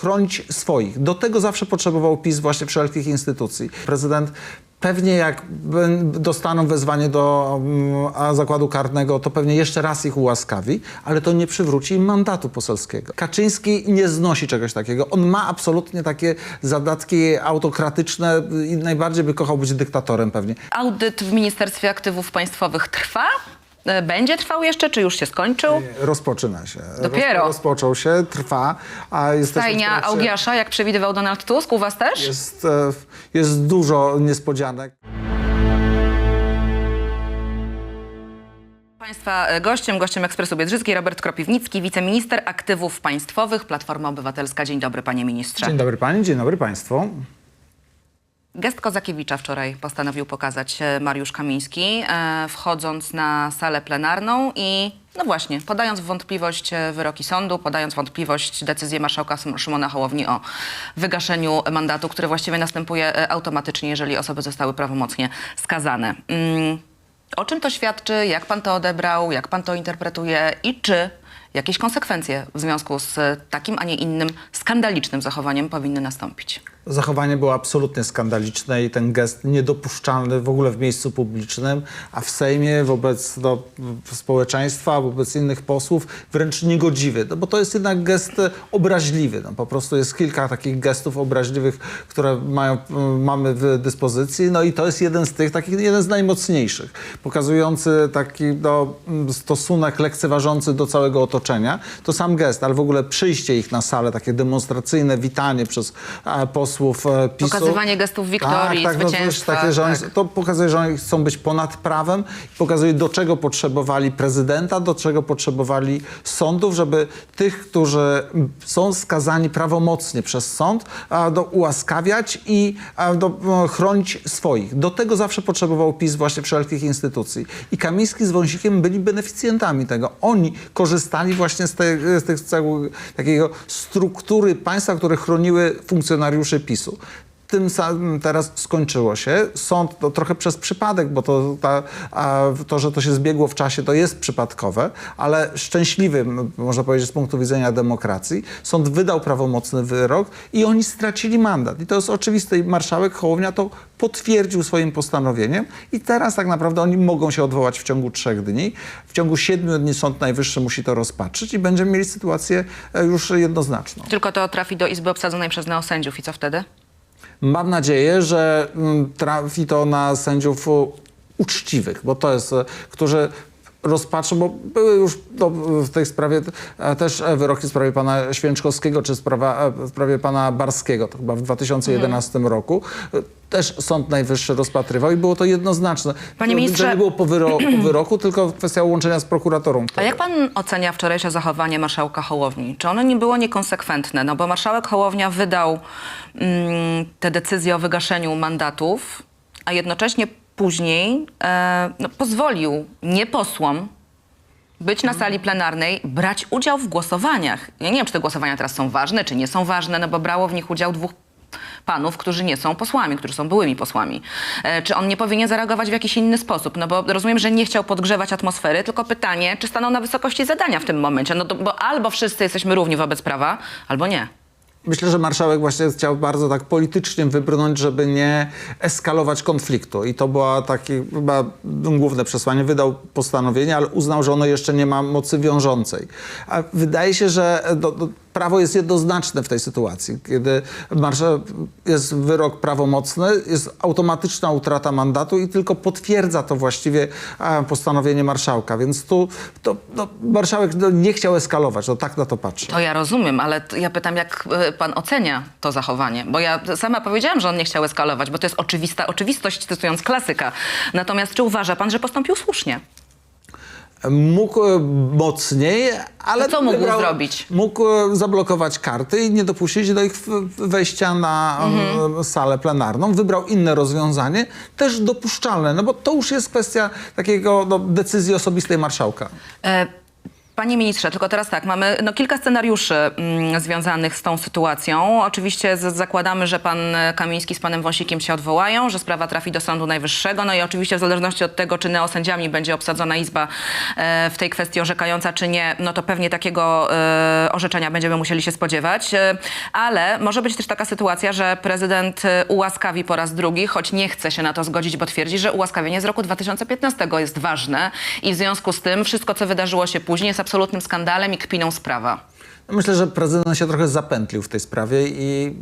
chronić swoich. Do tego zawsze potrzebował PiS właśnie wszelkich instytucji. Prezydent pewnie jak dostaną wezwanie do mm, zakładu karnego, to pewnie jeszcze raz ich ułaskawi, ale to nie przywróci im mandatu poselskiego. Kaczyński nie znosi czegoś takiego. On ma absolutnie takie zadatki autokratyczne i najbardziej by kochał być dyktatorem pewnie. Audyt w Ministerstwie Aktywów Państwowych trwa? E, Będzie trwał jeszcze, czy już się skończył? Rozpoczyna się. Dopiero. Roz, rozpoczął się, trwa, a jesteśmy Stajnia trakcie- Augiasza, jak przewidywał Donald Tusk, u was też? Jest, e, jest dużo niespodzianek. Państwa e, gościem, gościem Ekspresu Biedrzyckiej, Robert Kropiwnicki, wiceminister aktywów państwowych, Platforma Obywatelska. Dzień dobry, panie ministrze. Dzień dobry pani, dzień dobry państwu. Gest Kozakiewicza wczoraj postanowił pokazać e, Mariusz Kamiński, e, wchodząc na salę plenarną i, no właśnie, podając w wątpliwość e, wyroki sądu, podając w wątpliwość decyzję marszałka Szym- Szymona Hołowni o wygaszeniu mandatu, który właściwie następuje automatycznie, jeżeli osoby zostały prawomocnie skazane. Mm, o czym to świadczy? Jak pan to odebrał? Jak pan to interpretuje? I czy jakieś konsekwencje w związku z takim, a nie innym skandalicznym zachowaniem powinny nastąpić? Zachowanie było absolutnie skandaliczne i ten gest niedopuszczalny w ogóle w miejscu publicznym, a w Sejmie wobec no, społeczeństwa, wobec innych posłów wręcz niegodziwy, no, bo to jest jednak gest obraźliwy. No, po prostu jest kilka takich gestów obraźliwych, które mają, m, mamy w dyspozycji, no i to jest jeden z tych, takich, jeden z najmocniejszych, pokazujący taki no, stosunek lekceważący do całego otoczenia. To sam gest, ale w ogóle przyjście ich na salę, takie demonstracyjne witanie przez e, posłów e, PiSu. Pokazywanie gestów wiktorii, tak, tak, no takie, że oni, tak. to pokazuje, że oni chcą być ponad prawem i pokazuje, do czego potrzebowali prezydenta, do czego potrzebowali sądów, żeby tych, którzy są skazani prawomocnie przez sąd, a, do ułaskawiać i a, do, m, chronić swoich. Do tego zawsze potrzebował PiS właśnie wszelkich instytucji. I Kamiński z Wąsikiem byli beneficjentami tego. Oni korzystali właśnie z, tej, z tych takiego struktury państwa, które chroniły funkcjonariuszy PiSu. Tym samym teraz skończyło się. Sąd to trochę przez przypadek, bo to, ta, to, że to się zbiegło w czasie, to jest przypadkowe, ale szczęśliwym, można powiedzieć, z punktu widzenia demokracji, sąd wydał prawomocny wyrok i oni stracili mandat. I to jest oczywiste. I marszałek Hołownia to potwierdził swoim postanowieniem i teraz tak naprawdę oni mogą się odwołać w ciągu trzech dni. W ciągu siedmiu dni Sąd Najwyższy musi to rozpatrzyć i będziemy mieli sytuację e, już jednoznaczną. Tylko to trafi do Izby Obsadzonej przez neosędziów i co wtedy? Mam nadzieję, że mm, trafi to na sędziów uczciwych, bo to jest, e, którzy rozpatrzą, bo były już w tej sprawie e, też e, wyroki w sprawie pana Święczkowskiego, czy sprawa, e, w sprawie pana Barskiego, to chyba w 2011 roku. E, Też Sąd Najwyższy rozpatrywał i było to jednoznaczne. Panie ministrze- nie było po, wyro, po wyroku, tylko kwestia łączenia z prokuratorą. A jak pan ocenia wczorajsze zachowanie marszałka Hołowni? Czy ono nie było niekonsekwentne? No bo marszałek Hołownia wydał mm, te decyzje o wygaszeniu mandatów, a jednocześnie później e, no, pozwolił nie posłom być na sali plenarnej, brać udział w głosowaniach. Ja nie wiem, czy te głosowania teraz są ważne, czy nie są ważne, no bo brało w nich udział dwóch panów, którzy nie są posłami, którzy są byłymi posłami. E, czy on nie powinien zareagować w jakiś inny sposób? No bo rozumiem, że nie chciał podgrzewać atmosfery, tylko pytanie, czy stanął na wysokości zadania w tym momencie? No to, bo albo wszyscy jesteśmy równi wobec prawa, albo nie. Myślę, że marszałek właśnie chciał bardzo tak politycznie wybrnąć, żeby nie eskalować konfliktu. I to było takie chyba główne przesłanie. Wydał postanowienie, ale uznał, że ono jeszcze nie ma mocy wiążącej. A wydaje się, że do, do, prawo jest jednoznaczne w tej sytuacji. Kiedy jest wyrok prawomocny, jest automatyczna utrata mandatu i tylko potwierdza to właściwie a, postanowienie marszałka. Więc tu to, no, marszałek no, nie chciał eskalować. No, tak na to patrzy. To ja rozumiem, ale ja pytam, jak e, pan ocenia to zachowanie? Bo ja sama powiedziałam, że on nie chciał eskalować, bo to jest oczywista oczywistość, cytując klasyka. Natomiast czy uważa pan, że postąpił słusznie? Mógł e, mocniej, ale. To co mógł zrobić? Mógł e, zablokować karty i nie dopuścić do ich wejścia na Mhm. salę plenarną. Wybrał inne rozwiązanie, też dopuszczalne, no bo to już jest kwestia takiego no, decyzji osobistej marszałka. E, Panie ministrze, tylko teraz tak, mamy no, kilka scenariuszy mm, związanych z tą sytuacją. Oczywiście z, zakładamy, że pan Kamiński z panem Wąsikiem się odwołają, że sprawa trafi do Sądu Najwyższego. No i oczywiście w zależności od tego, czy neosędziami będzie obsadzona izba e, w tej kwestii orzekająca, czy nie, no to pewnie takiego e, orzeczenia będziemy musieli się spodziewać. E, ale może być też taka sytuacja, że prezydent e, ułaskawi po raz drugi, choć nie chce się na to zgodzić, bo twierdzi, że ułaskawienie z roku 2015 jest ważne i w związku z tym wszystko, co wydarzyło się później jest absolutnym skandalem i kpiną sprawa. Myślę, że prezydent się trochę zapętlił w tej sprawie i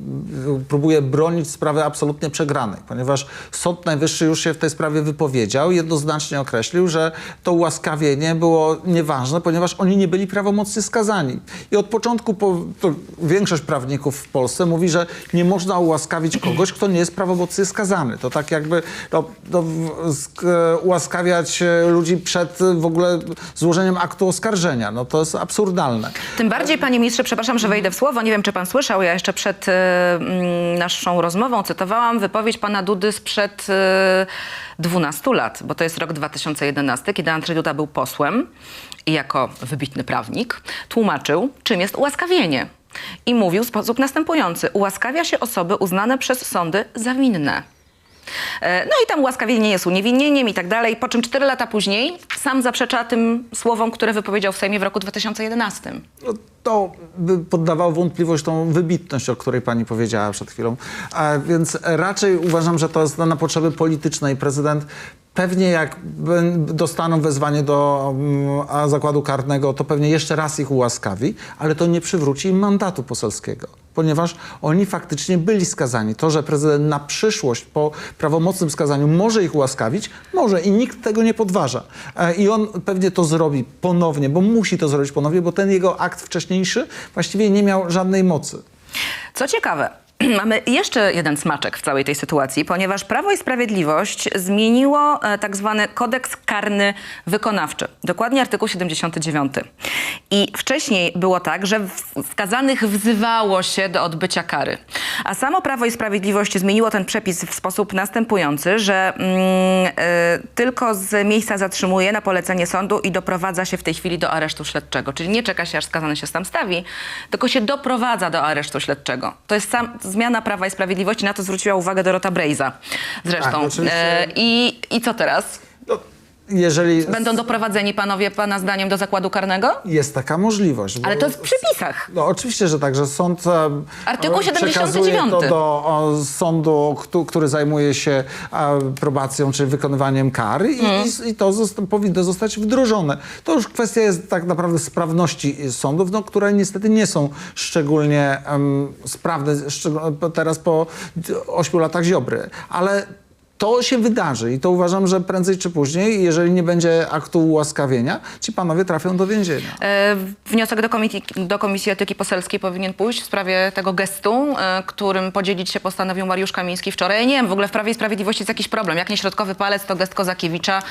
próbuje bronić sprawy absolutnie przegranej, ponieważ Sąd Najwyższy już się w tej sprawie wypowiedział jednoznacznie określił, że to ułaskawienie było nieważne, ponieważ oni nie byli prawomocnie skazani. I od początku po, większość prawników w Polsce mówi, że nie można ułaskawić kogoś, kto nie jest prawomocnie skazany. To tak jakby no, no, sk- ułaskawiać ludzi przed w ogóle złożeniem aktu oskarżenia. No to jest absurdalne. Tym bardziej, panie ministrze, przepraszam, że wejdę w słowo, nie wiem, czy pan słyszał, ja jeszcze przed mm, naszą rozmową cytowałam wypowiedź pana Dudy sprzed e, 12 lat, bo to jest rok 2011, kiedy Andrzej Duda był posłem i jako wybitny prawnik tłumaczył, czym jest ułaskawienie. I mówił w sposób następujący. Ułaskawia się osoby uznane przez sądy za winne. E, No i tam ułaskawienie jest uniewinnieniem i tak dalej, po czym cztery lata później sam zaprzecza tym słowom, które wypowiedział w Sejmie w roku 2011. No, to poddawało wątpliwość tą wybitność, o której pani powiedziała przed chwilą. A więc raczej uważam, że to jest na potrzeby polityczne i prezydent pewnie jak dostaną wezwanie do mm, zakładu karnego, to pewnie jeszcze raz ich ułaskawi, ale to nie przywróci im mandatu poselskiego. Ponieważ oni faktycznie byli skazani. To, że prezydent na przyszłość po prawomocnym skazaniu może ich ułaskawić, może i nikt tego nie podważa. E, I on pewnie to zrobi ponownie, bo musi to zrobić ponownie, bo ten jego akt wcześniejszy właściwie nie miał żadnej mocy. Co ciekawe, mamy jeszcze jeden smaczek w całej tej sytuacji, ponieważ Prawo i Sprawiedliwość zmieniło e, tak zwany kodeks karny wykonawczy, dokładnie artykuł 79. I wcześniej było tak, że skazanych wzywało się do odbycia kary. A samo Prawo i Sprawiedliwość zmieniło ten przepis w sposób następujący, że mm, e, tylko z miejsca zatrzymuje na polecenie sądu i doprowadza się w tej chwili do aresztu śledczego. Czyli nie czeka się, aż skazany się tam stawi, tylko się doprowadza do aresztu śledczego. To jest sam, zmiana Prawa i Sprawiedliwości, na to zwróciła uwagę Dorota Brejza zresztą. Tak, oczywiście. E, i, I co teraz? Jeżeli Będą doprowadzeni panowie, pana zdaniem, do zakładu karnego? jest taka możliwość. Ale to jest w przepisach. No oczywiście, że tak, że sąd Artykuł e, przekazuje 79. to do o, sądu, któ- który zajmuje się e, probacją czy wykonywaniem kary i, Mhm. i, i to zosta- powinno zostać wdrożone. To już kwestia jest tak naprawdę sprawności sądów, no, które niestety nie są szczególnie em, sprawne szczeg- teraz po ośmiu latach Ziobry, ale to się wydarzy i to uważam, że prędzej czy później, jeżeli nie będzie aktu ułaskawienia, ci panowie trafią do więzienia. E, wniosek do, komiti- do Komisji Etyki Poselskiej powinien pójść w sprawie tego gestu, e, którym podzielić się postanowił Mariusz Kamiński wczoraj. Nie wiem, w ogóle w Prawie i Sprawiedliwości jest jakiś problem. Jak nie środkowy palec, to gest Kozakiewicza.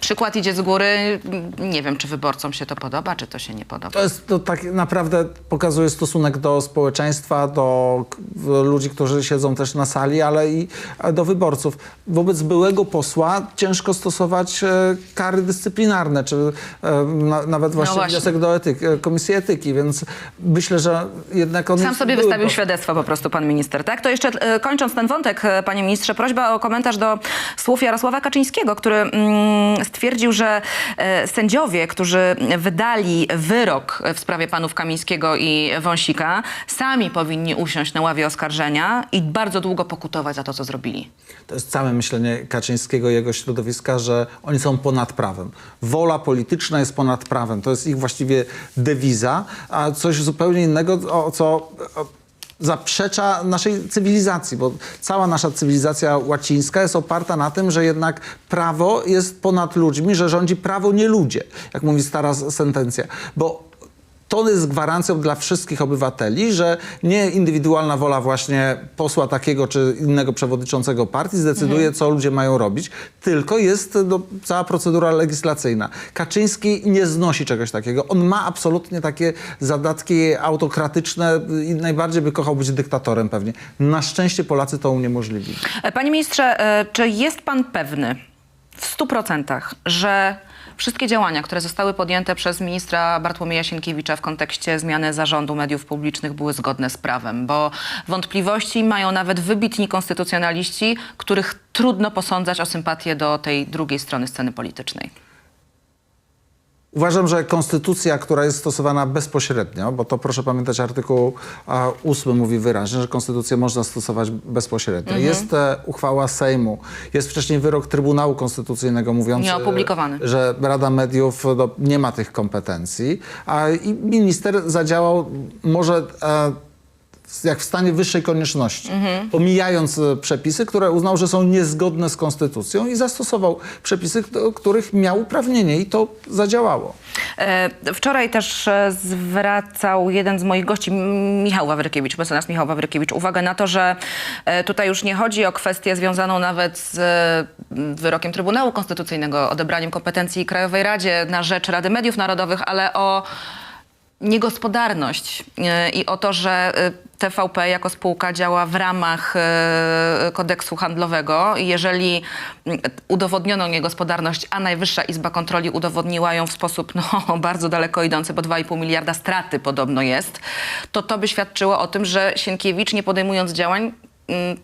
Przykład idzie z góry. Nie wiem, czy wyborcom się to podoba, czy to się nie podoba. To jest to tak naprawdę pokazuje stosunek do społeczeństwa, do ludzi, którzy siedzą też na sali, ale i do wyborców. Wobec byłego posła ciężko stosować e, kary dyscyplinarne, czy e, na, nawet właśnie, właśnie. wniosek do etyki, e, Komisji Etyki, więc myślę, że jednak on Sam sobie wystawił świadectwo po prostu pan minister, tak? To jeszcze kończąc ten wątek, panie ministrze, prośba o komentarz do słów Jarosława Kaczyńskiego, który mm, stwierdził, że e, sędziowie, którzy wydali wyrok w sprawie panów Kamińskiego i Wąsika, sami powinni usiąść na ławie oskarżenia i bardzo długo pokutować za to, co zrobili. To jest całe myślenie Kaczyńskiego i jego środowiska, że oni są ponad prawem. Wola polityczna jest ponad prawem. To jest ich właściwie dewiza, a coś zupełnie innego, o, co o, zaprzecza naszej cywilizacji, bo cała nasza cywilizacja łacińska jest oparta na tym, że jednak prawo jest ponad ludźmi, że rządzi prawo, nie ludzie, jak mówi stara sentencja. Bo to jest gwarancją dla wszystkich obywateli, że nie indywidualna wola właśnie posła takiego czy innego przewodniczącego partii zdecyduje, co ludzie mają robić, tylko jest no, cała procedura legislacyjna. Kaczyński nie znosi czegoś takiego. On ma absolutnie takie zadatki autokratyczne i najbardziej by kochał być dyktatorem pewnie. Na szczęście Polacy to uniemożliwili. Panie ministrze, e, czy jest pan pewny w stu procentach, że wszystkie działania, które zostały podjęte przez ministra Bartłomieja Sienkiewicza w kontekście zmiany zarządu mediów publicznych były zgodne z prawem, bo wątpliwości mają nawet wybitni konstytucjonaliści, których trudno posądzać o sympatię do tej drugiej strony sceny politycznej. Uważam, że konstytucja, która jest stosowana bezpośrednio, bo to proszę pamiętać, artykuł a, 8 mówi wyraźnie, że konstytucję można stosować bezpośrednio. Jest e, uchwała Sejmu, jest wcześniej wyrok Trybunału Konstytucyjnego mówiący, Nieopublikowany. że Rada Mediów no, nie ma tych kompetencji, a i minister zadziałał może e, jak w stanie wyższej konieczności, pomijając e, przepisy, które uznał, że są niezgodne z konstytucją i zastosował przepisy, do których miał uprawnienie i to zadziałało. E, Wczoraj też e, zwracał jeden z moich gości, Michał Wawrykiewicz, mecenas Michał Wawrykiewicz, uwagę na to, że tutaj już nie chodzi o kwestię związaną nawet z wyrokiem Trybunału Konstytucyjnego, odebraniem kompetencji Krajowej Radzie na rzecz Rady Mediów Narodowych, ale o niegospodarność e, i o to, że e, TVP jako spółka działa w ramach e, kodeksu handlowego jeżeli udowodniono niegospodarność, a Najwyższa Izba Kontroli udowodniła ją w sposób no, bardzo daleko idący, bo 2,5 miliarda straty podobno jest, to to by świadczyło o tym, że Sienkiewicz nie podejmując działań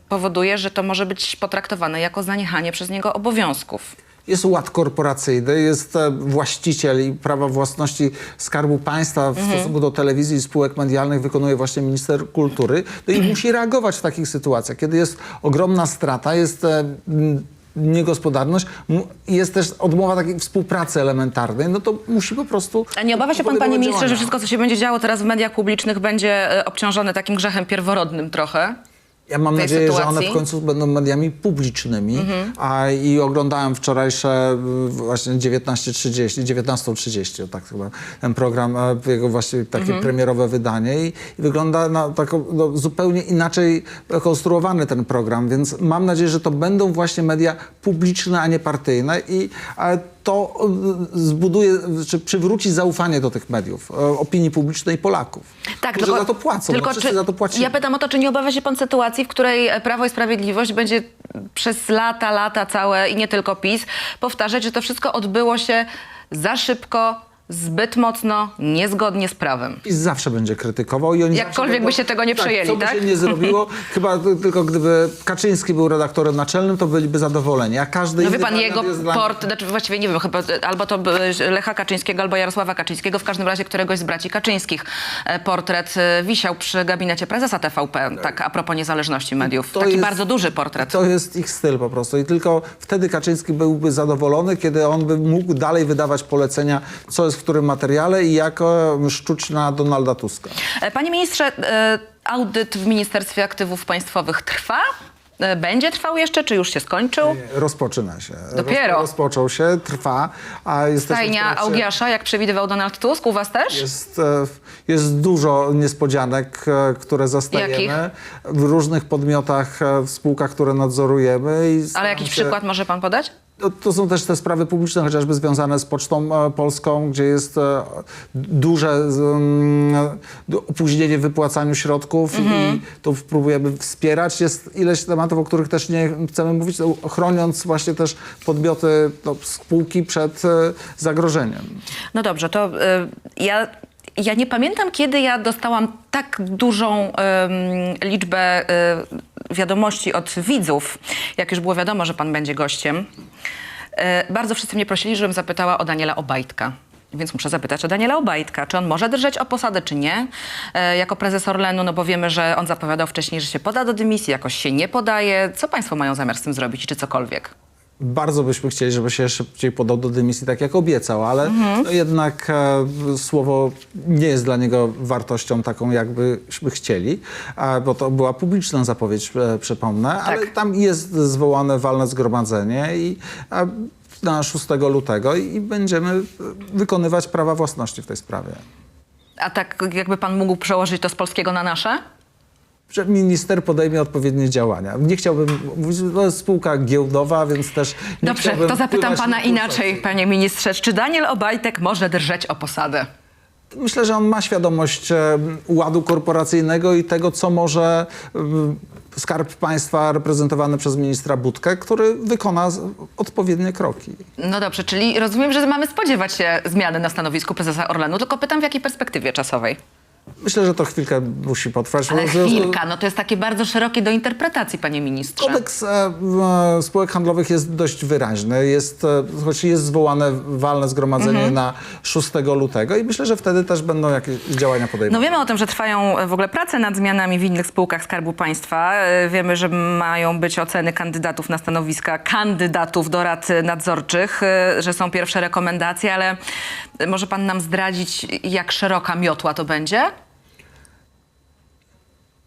powoduje, że to może być potraktowane jako zaniechanie przez niego obowiązków. Jest ład korporacyjny, jest e, właściciel i prawa własności Skarbu Państwa w stosunku do telewizji i spółek medialnych wykonuje właśnie minister kultury. No i musi reagować w takich sytuacjach, kiedy jest ogromna strata, jest e, niegospodarność jest też odmowa takiej współpracy elementarnej, no to musi po prostu... A nie obawia się pan, panie ministrze, że wszystko, co się będzie działo teraz w mediach publicznych, będzie e, obciążone takim grzechem pierworodnym trochę? Ja mam nadzieję, że one sytuacji? Mhm. w końcu będą mediami publicznymi. A, I oglądałem wczorajsze właśnie 19.30, 19.30, o tak chyba, ten program, e, jego właśnie takie Mhm. premierowe wydanie i, i wygląda na taką, no, zupełnie inaczej konstruowany ten program, więc mam nadzieję, że to będą właśnie media publiczne, a nie partyjne i e, to e, zbuduje, czy przywróci zaufanie do tych mediów, e, opinii publicznej Polaków, którzy za to płacą, bo wszyscy za to płacimy. Ja pytam o to, czy nie obawia się pan sytuacji, w której Prawo i Sprawiedliwość będzie przez lata, lata całe i nie tylko PiS powtarzać, że to wszystko odbyło się za szybko, zbyt mocno, niezgodnie z prawem. PiS zawsze będzie krytykował i oni Jakkolwiek zawsze by się tego nie przejęli, co by tak? się nie zrobiło, chyba tylko gdyby Kaczyński był redaktorem naczelnym, to byliby zadowoleni, a każdy No inny wie pan, wariant jego jest dla port, znaczy właściwie nie wiem, chyba albo to by Lecha Kaczyńskiego, albo Jarosława Kaczyńskiego, w każdym razie któregoś z braci Kaczyńskich. E, Portret e, wisiał przy gabinecie prezesa TVP, tak a propos niezależności mediów. To Taki jest- bardzo duży portret. To jest ich styl po prostu i tylko wtedy Kaczyński byłby zadowolony, kiedy on by mógł dalej wydawać polecenia, co jest w którym materiale i jak e, szczuć na Donalda Tuska. E, Panie ministrze, e, audyt w Ministerstwie Aktywów Państwowych trwa? E, Będzie trwał jeszcze, czy już się skończył? Rozpoczyna się. Dopiero. Rozpo- Rozpoczął się, trwa, a Stajnia trakcie- Augiasza, jak przewidywał Donald Tusk, u was też? Jest, jest dużo niespodzianek, które zastajemy Jakich? w różnych podmiotach, w spółkach, które nadzorujemy. Ale jakiś się- przykład może pan podać? To, to są też te sprawy publiczne, chociażby związane z Pocztą e, Polską, gdzie jest e, duże mm, opóźnienie w wypłacaniu środków i to próbujemy wspierać. Jest ileś tematów, o których też nie chcemy mówić, no, chroniąc właśnie też podmioty, no, spółki przed e, zagrożeniem. No dobrze, to ja, ja nie pamiętam, kiedy ja dostałam tak dużą liczbę y, wiadomości od widzów, jak już było wiadomo, że pan będzie gościem. Y, bardzo wszyscy mnie prosili, żebym zapytała o Daniela Obajtka. Więc muszę zapytać o Daniela Obajtka, czy on może drżeć o posadę, czy nie, e, jako prezes Orlenu, no bo wiemy, że on zapowiadał wcześniej, że się poda do dymisji, jakoś się nie podaje. Co państwo mają zamiar z tym zrobić, czy cokolwiek? Bardzo byśmy chcieli, żeby się szybciej podał do dymisji, tak jak obiecał, ale no jednak e, słowo nie jest dla niego wartością taką, jakbyśmy chcieli, e, bo to była publiczna zapowiedź, e, przypomnę, ale tam jest zwołane walne zgromadzenie i na 6 lutego i, i będziemy e, wykonywać prawa własności w tej sprawie. A tak jakby pan mógł przełożyć to z polskiego na nasze? Że minister podejmie odpowiednie działania. Nie chciałbym mówić, to jest spółka giełdowa, więc też nie Dobrze, to zapytam pana na inaczej, panie ministrze. Czy Daniel Obajtek może drżeć o posadę? Myślę, że on ma świadomość e, ładu korporacyjnego i tego, co może e, Skarb Państwa reprezentowany przez ministra Budkę, który wykona odpowiednie kroki. No dobrze, czyli rozumiem, że mamy spodziewać się zmiany na stanowisku prezesa Orlenu, tylko pytam w jakiej perspektywie czasowej? Myślę, że to chwilkę musi potrwać. Ale związku- chwilka, no to jest takie bardzo szerokie do interpretacji, panie ministrze. Kodeks e, e, spółek handlowych jest dość wyraźny. Jest, e, choć jest zwołane walne zgromadzenie Mhm. na 6 lutego i myślę, że wtedy też będą jakieś działania No podejmowane. wiemy o tym, że trwają e, w ogóle prace nad zmianami w innych spółkach Skarbu Państwa. E, Wiemy, że mają być oceny kandydatów na stanowiska kandydatów do rad nadzorczych, że są pierwsze rekomendacje, ale może pan nam zdradzić, jak szeroka miotła to będzie?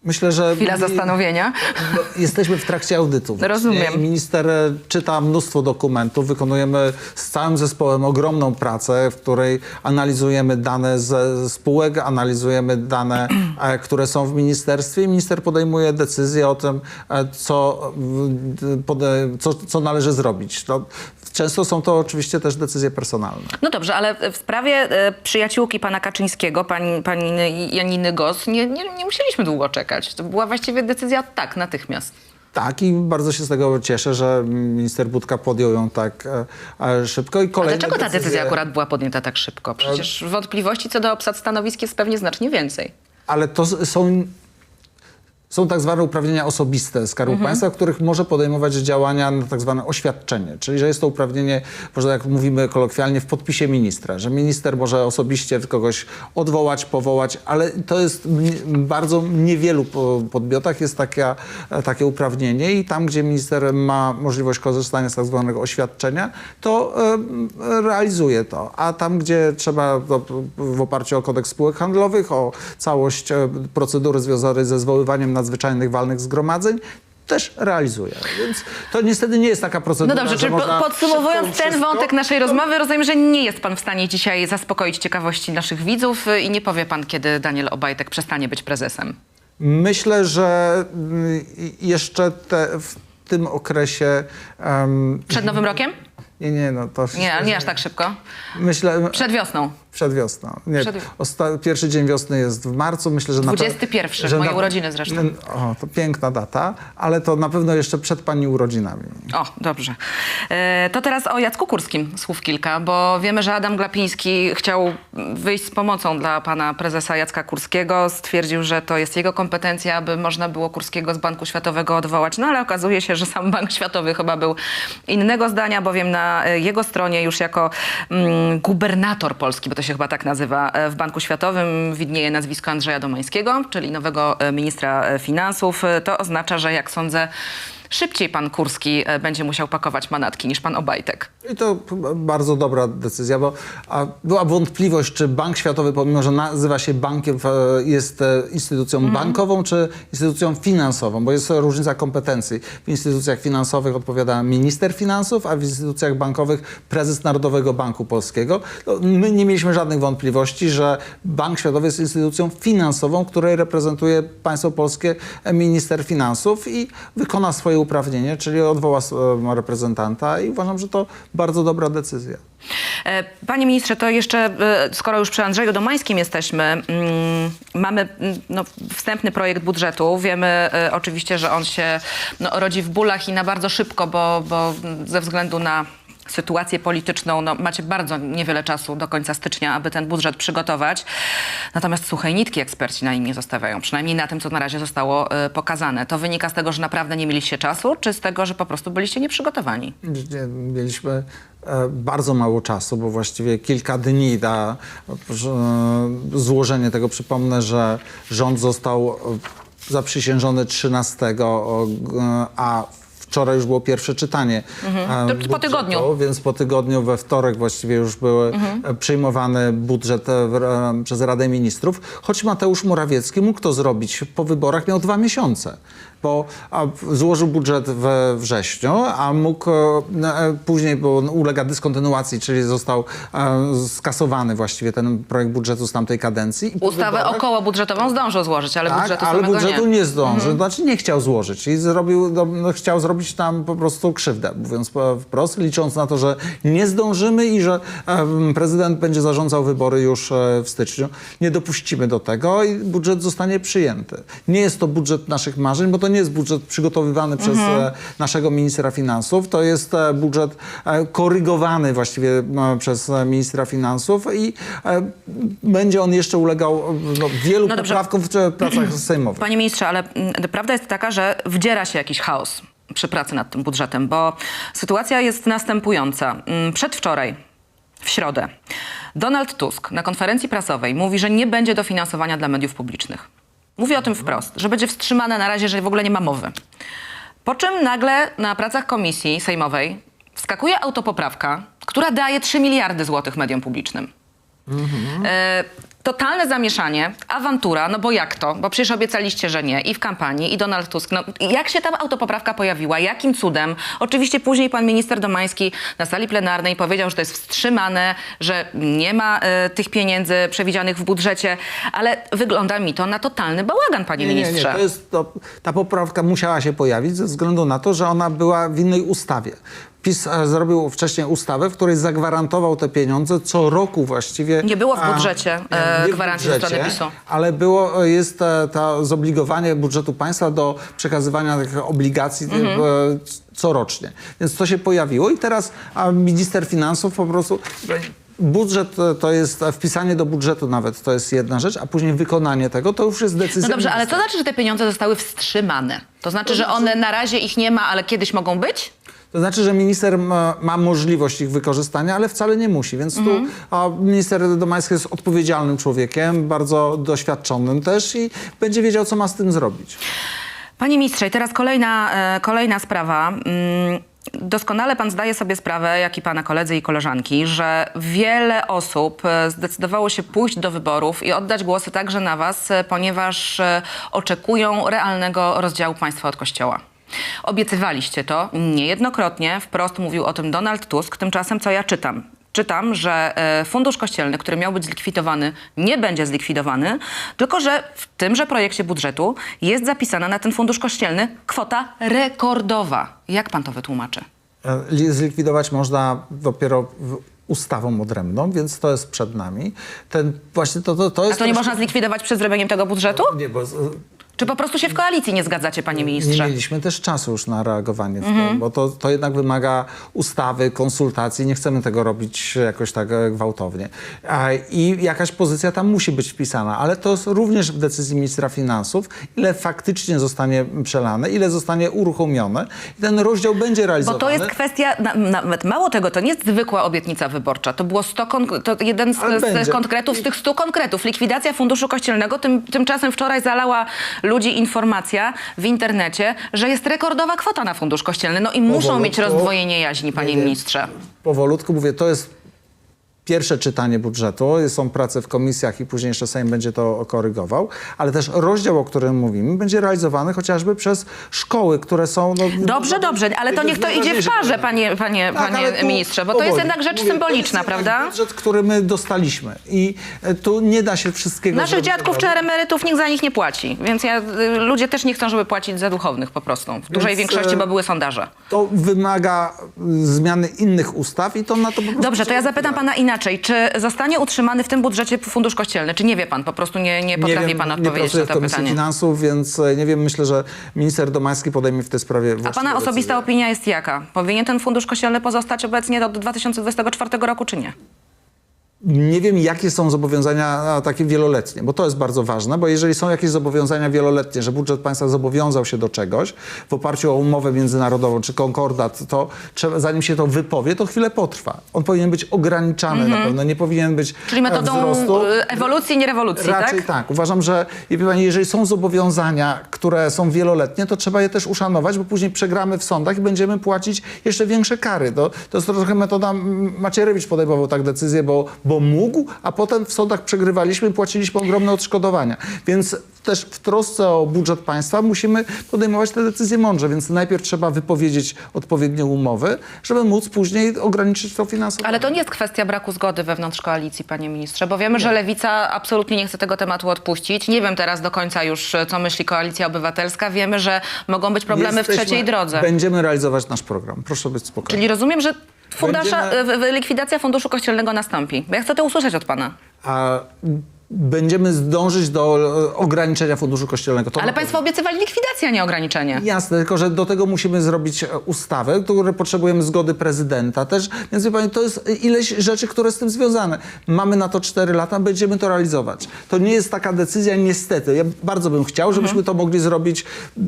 Myślę, że Chwila zastanowienia. No, Jesteśmy w trakcie audytu. Rozumiem. Minister e, czyta mnóstwo dokumentów. Wykonujemy z całym zespołem ogromną pracę, w której analizujemy dane ze spółek, analizujemy dane, e, które są w ministerstwie. I minister podejmuje decyzję o tym, e, co, co, co należy zrobić. No, często są to oczywiście też decyzje personalne. No dobrze, ale w sprawie e, przyjaciółki pana Kaczyńskiego, pani, pani Janiny Gos, nie, nie, nie musieliśmy długo czekać. To była właściwie decyzja tak, natychmiast. Tak i bardzo się z tego cieszę, że minister Budka podjął ją tak e, e, szybko. I A kolejne dlaczego ta decyzja akurat była podjęta tak szybko? Przecież wątpliwości co do obsad stanowisk jest pewnie znacznie więcej. ale to są, są tak zwane uprawnienia osobiste Skarbu Państwa, w których może podejmować działania na tak zwane oświadczenie. Czyli, że jest to uprawnienie, może jak mówimy kolokwialnie, w podpisie ministra, że minister może osobiście kogoś odwołać, powołać, ale to jest bardzo niewielu po- podmiotach jest taka, takie uprawnienie i tam, gdzie minister ma możliwość korzystania z tak zwanego oświadczenia, to e, realizuje to. A tam, gdzie trzeba to w oparciu o kodeks spółek handlowych, o całość e, procedury związanej ze zwoływaniem nadzwyczajnych walnych zgromadzeń, też realizuje. Więc to niestety nie jest taka No procedura, dobrze, że czyli po, podsumowując ten wszystko- wątek naszej rozmowy, rozumiem, że nie jest pan w stanie dzisiaj zaspokoić ciekawości naszych widzów y, i nie powie pan, kiedy Daniel Obajtek przestanie być prezesem. Myślę, że mm, jeszcze te, w tym okresie... em, Przed Nowym Rokiem? nie, nie, no to... Nie, nie aż tak szybko. Myślę, Przed wiosną. Przed wiosną. Nie, Przed- osta- pierwszy dzień wiosny jest w marcu. Myślę, że na pe- 21, że moje na- urodziny zresztą. O, to piękna data, ale to na pewno jeszcze przed pani urodzinami. O, dobrze. E, To teraz o Jacku Kurskim słów kilka, bo wiemy, że Adam Glapiński chciał wyjść z pomocą dla pana prezesa Jacka Kurskiego. Stwierdził, że to jest jego kompetencja, aby można było Kurskiego z Banku Światowego odwołać. No ale okazuje się, że sam Bank Światowy chyba był innego zdania, bowiem na jego stronie już jako mm, gubernator Polski, bo to się chyba tak nazywa, e, w Banku Światowym widnieje nazwisko Andrzeja Domańskiego, czyli nowego e, ministra e, finansów. To oznacza, że jak sądzę, szybciej pan Kurski będzie musiał pakować manatki niż pan Obajtek. I to bardzo dobra decyzja, bo była wątpliwość, czy Bank Światowy, pomimo że nazywa się bankiem, e, jest e, instytucją Mhm. bankową, czy instytucją finansową, bo jest różnica kompetencji. W instytucjach finansowych odpowiada minister finansów, a w instytucjach bankowych prezes Narodowego Banku Polskiego. No, my nie mieliśmy żadnych wątpliwości, że Bank Światowy jest instytucją finansową, której reprezentuje państwo polskie e, minister finansów i wykona swoje uprawnienie, czyli odwoła reprezentanta i uważam, że to bardzo dobra decyzja. E, Panie ministrze, to jeszcze, e, skoro już przy Andrzeju Domańskim jesteśmy, mm, mamy mm, no, wstępny projekt budżetu. Wiemy e, oczywiście, że on się no, rodzi w bólach i na bardzo szybko, bo, bo ze względu na sytuację polityczną, no, macie bardzo niewiele czasu do końca stycznia, aby ten budżet przygotować. Natomiast suchej nitki eksperci na nim nie zostawiają, przynajmniej na tym, co na razie zostało e, pokazane. To wynika z tego, że naprawdę nie mieliście czasu, czy z tego, że po prostu byliście nieprzygotowani? Nie, Mieliśmy e, bardzo mało czasu, bo właściwie kilka dni na e, złożenie tego. Przypomnę, że rząd został zaprzysiężony 13, o, e, a wczoraj już było pierwsze czytanie. e, Mhm. To po budżetu, tygodniu. Więc po tygodniu, we wtorek właściwie już był Mhm. przyjmowany budżet e, e, przez Radę Ministrów, choć Mateusz Morawiecki mógł to zrobić po wyborach, miał dwa miesiące. Bo złożył budżet we wrześniu, a mógł e, e, później, bo on ulega dyskontynuacji, czyli został e, skasowany właściwie ten projekt budżetu z tamtej kadencji. Ustawę wyborach- około budżetową zdążył złożyć, ale tak, budżetu ale budżetu nie. Mhm. nie, zdążył, znaczy nie chciał złożyć i zrobił, no, chciał zrobić tam po prostu krzywdę, mówiąc wprost, licząc na to, że nie zdążymy i że prezydent będzie zarządzał wybory już w styczniu. Nie dopuścimy do tego i budżet zostanie przyjęty. Nie jest to budżet naszych marzeń, bo to nie jest budżet przygotowywany przez e, naszego ministra finansów, to jest e, budżet e, korygowany właściwie przez ministra finansów i będzie on jeszcze ulegał no, wielu No poprawkom w pracach sejmowych. Panie ministrze, ale mm, prawda jest taka, że wdziera się jakiś chaos przy pracy nad tym budżetem, bo sytuacja jest następująca. Mm, Przedwczoraj, w środę, Donald Tusk na konferencji prasowej mówi, że nie będzie dofinansowania dla mediów publicznych. Mówi o tym wprost, że będzie wstrzymane na razie, że w ogóle nie ma mowy. Po czym nagle na pracach komisji sejmowej wskakuje autopoprawka, która daje 3 miliardy złotych mediom publicznym. E, totalne zamieszanie, awantura, no bo jak to? Bo przecież obiecaliście, że nie i w kampanii, i Donald Tusk. No, jak się tam autopoprawka pojawiła? Jakim cudem? Oczywiście później pan minister Domański na sali plenarnej powiedział, że to jest wstrzymane, że nie ma e, tych pieniędzy przewidzianych w budżecie, ale wygląda mi to na totalny bałagan, panie Nie, nie, ministrze. nie. To jest, to, ta poprawka musiała się pojawić ze względu na to, że ona była w innej ustawie. PiS e, zrobił wcześniej ustawę, w której zagwarantował te pieniądze co roku właściwie. Nie było w a, budżecie, e, nie w gwarancji ze strony budżecie, PiSu. Ale było, jest e, to zobligowanie budżetu państwa do przekazywania tych obligacji Mhm. e, corocznie. Więc to się pojawiło i teraz a minister finansów po prostu... Budżet e, to jest, e, wpisanie do budżetu nawet to jest jedna rzecz, a później wykonanie tego to już jest decyzja No dobrze, ale to znaczy, że te pieniądze zostały wstrzymane. To znaczy, że one na razie ich nie ma, ale kiedyś mogą być? To znaczy, że minister ma, ma możliwość ich wykorzystania, ale wcale nie musi. Więc Mhm. tu a minister Domański jest odpowiedzialnym człowiekiem, bardzo doświadczonym też i będzie wiedział, co ma z tym zrobić. Panie ministrze, i teraz kolejna, e, kolejna sprawa. Mm, Doskonale pan zdaje sobie sprawę, jak i pana koledzy i koleżanki, że wiele osób e, zdecydowało się pójść do wyborów i oddać głosy także na was, e, ponieważ e, oczekują realnego rozdziału państwa od kościoła. Obiecywaliście to niejednokrotnie, wprost mówił o tym Donald Tusk, tymczasem co ja czytam? Czytam, że e, fundusz kościelny, który miał być zlikwidowany, nie będzie zlikwidowany, tylko że w tymże projekcie budżetu jest zapisana na ten fundusz kościelny kwota rekordowa. Jak pan to wytłumaczy? E, li- Zlikwidować można dopiero ustawą odrębną, więc to jest przed nami. Ten, właśnie to, to, to A jest... to nie troszkę- można zlikwidować przed zrobieniem tego budżetu? Nie, bo Czy po prostu się w koalicji nie zgadzacie, panie nie ministrze? mieliśmy też czasu już na reagowanie w to, bo to, to jednak wymaga ustawy, konsultacji. Nie chcemy tego robić jakoś tak e, gwałtownie. A, I jakaś pozycja tam musi być wpisana, ale to jest również w decyzji ministra finansów, ile faktycznie zostanie przelane, ile zostanie uruchomione i ten rozdział będzie Bo realizowany. to jest kwestia, na, nawet mało tego, to nie jest zwykła obietnica wyborcza. To było 100 kon- to jeden z, Ale z będzie. konkretów, z tych 100 konkretów. Likwidacja funduszu kościelnego. Tym, tymczasem wczoraj zalała ludzi informacja w internecie, że jest rekordowa kwota na fundusz kościelny. No i muszą mieć Powolutku. rozdwojenie jaźni, panie Nie, nie. ministrze. powolutku mówię, to jest pierwsze czytanie budżetu, są prace w komisjach i później jeszcze Sejm będzie to korygował, ale też rozdział, o którym mówimy, będzie realizowany chociażby przez szkoły, które są... No, Dobrze, no, dobrze, ale to niech to idzie w parze, panie, panie, Tak, panie tu ministrze, bo to jest jednak rzecz Mówię, to symboliczna, jest prawda? budżet, który my dostaliśmy i e, tu nie da się wszystkiego... Naszych dziadków czy emerytów nikt za nich nie płaci, więc ja, y, ludzie też nie chcą, żeby płacić za duchownych po prostu. W dużej Więc, większości, e, bo były sondaże. To wymaga y, zmiany innych ustaw i to na to po prostu... Dobrze, to ja zapytam pana inaczej. Czy zostanie utrzymany w tym budżecie fundusz kościelny? Czy nie wie pan? Po prostu nie, nie potrafi wiem, pan nie odpowiedzieć pracuję na w to Komisji pytanie. Finansów, więc e, nie wiem, myślę, że minister Domański podejmie w tej sprawie A pana osobista decyzje. opinia jest jaka? Powinien ten fundusz kościelny pozostać obecnie do 2024 roku, czy nie? Nie wiem, jakie są zobowiązania takie wieloletnie, bo to jest bardzo ważne, bo jeżeli są jakieś zobowiązania wieloletnie, że budżet państwa zobowiązał się do czegoś w oparciu o umowę międzynarodową czy konkordat, to trzeba, zanim się to wypowie, to chwilę potrwa. On powinien być ograniczany na pewno, nie powinien być Mhm. Czyli e, metodą wzrostu. y, ewolucji, nie rewolucji, Raczej tak? tak? Uważam, że pani, jeżeli są zobowiązania, które są wieloletnie, to trzeba je też uszanować, bo później przegramy w sądach i będziemy płacić jeszcze większe kary. To, to jest trochę metoda, Macierewicz podejmował tak decyzję, bo, bo mógł, a potem w sądach przegrywaliśmy i płaciliśmy ogromne odszkodowania. Więc też w trosce o budżet państwa musimy podejmować te decyzje mądrze, więc najpierw trzeba wypowiedzieć odpowiednie umowy, żeby móc później ograniczyć to finansowanie. Ale to nie jest kwestia braku zgody wewnątrz koalicji, panie ministrze, bo wiemy, że Lewica absolutnie nie chce tego tematu odpuścić. Nie wiem teraz do końca już, co myśli Koalicja Obywatelska. Wiemy, że mogą być problemy w Jesteśmy- trzeciej drodze. Będziemy realizować nasz program. Proszę być spokojny. Czyli rozumiem, że fundasza, likwidacja funduszu kościelnego nastąpi. Ja chcę to usłyszeć od pana. A będziemy zdążyć do e, ograniczenia funduszu kościelnego. To Ale państwo obiecywali likwidację, a nie ograniczenie. Jasne, tylko że do tego musimy zrobić e, ustawę, które potrzebujemy zgody prezydenta też. Więc wie pani, to jest ileś rzeczy, które z tym związane. Mamy na to 4 lata, będziemy to realizować. To nie jest taka decyzja, niestety. Ja bardzo bym chciał, żebyśmy to mogli zrobić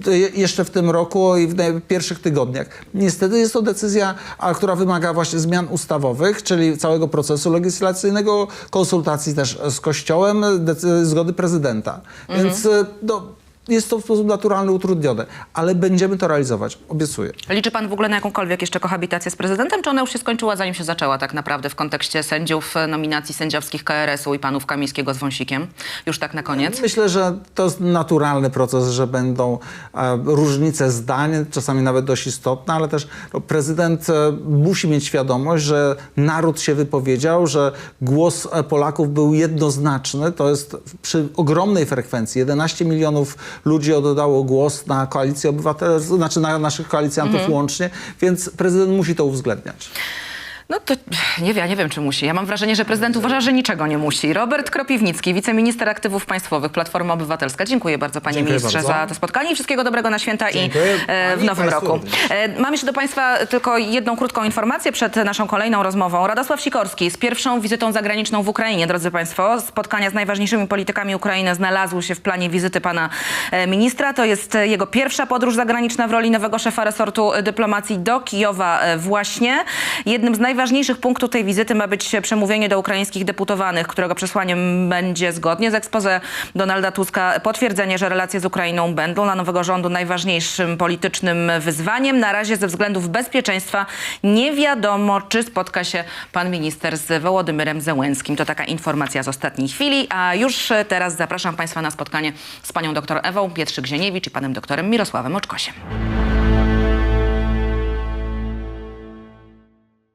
e, jeszcze w tym roku i w pierwszych tygodniach. Niestety jest to decyzja, która wymaga właśnie zmian ustawowych, czyli całego procesu legislacyjnego, konsultacji też z Kościołem, zgody prezydenta. Więc e, no, jest to w sposób naturalny utrudnione, ale będziemy to realizować, obiecuję. Liczy pan w ogóle na jakąkolwiek jeszcze kohabitację z prezydentem, czy ona już się skończyła, zanim się zaczęła tak naprawdę w kontekście sędziów, e, nominacji sędziowskich KRS-u i panów Kamińskiego z Wąsikiem? Już tak na koniec. Myślę, że to jest naturalny proces, że będą e, różnice zdań, czasami nawet dość istotne, ale też no, prezydent e, musi mieć świadomość, że naród się wypowiedział, że głos e, Polaków był jednoznaczny. To jest przy ogromnej frekwencji. 11 milionów ludzi oddało głos na koalicję obywatelską, znaczy na naszych koalicjantów łącznie, więc prezydent musi to uwzględniać. No to nie wiem, ja nie wiem, czy musi. Ja mam wrażenie, że prezydent uważa, że niczego nie musi. Robert Kropiwnicki, wiceminister aktywów państwowych, Platforma Obywatelska. Dziękuję bardzo, panie Dziękuję ministrze, bardzo. za to spotkanie i wszystkiego dobrego na święta Dziękuję. i e, w nowym roku. E, mam jeszcze do państwa tylko jedną krótką informację przed naszą kolejną rozmową. Radosław Sikorski z pierwszą wizytą zagraniczną w Ukrainie, drodzy państwo. Spotkania z najważniejszymi politykami Ukrainy znalazły się w planie wizyty pana e, ministra. To jest jego pierwsza podróż zagraniczna w roli nowego szefa resortu dyplomacji do Kijowa właśnie. Jednym z najważniejszych punktów tej wizyty ma być przemówienie do ukraińskich deputowanych, którego przesłaniem będzie zgodnie z expose Donalda Tuska potwierdzenie, że relacje z Ukrainą będą dla nowego rządu najważniejszym politycznym wyzwaniem. Na razie ze względów bezpieczeństwa nie wiadomo, czy spotka się pan minister z Wołodymyrem Zełenskim. To taka informacja z ostatniej chwili, a już teraz zapraszam państwa na spotkanie z panią doktor Ewą Pietrzyk-Zieniewicz i panem doktorem Mirosławem Oczkosiem.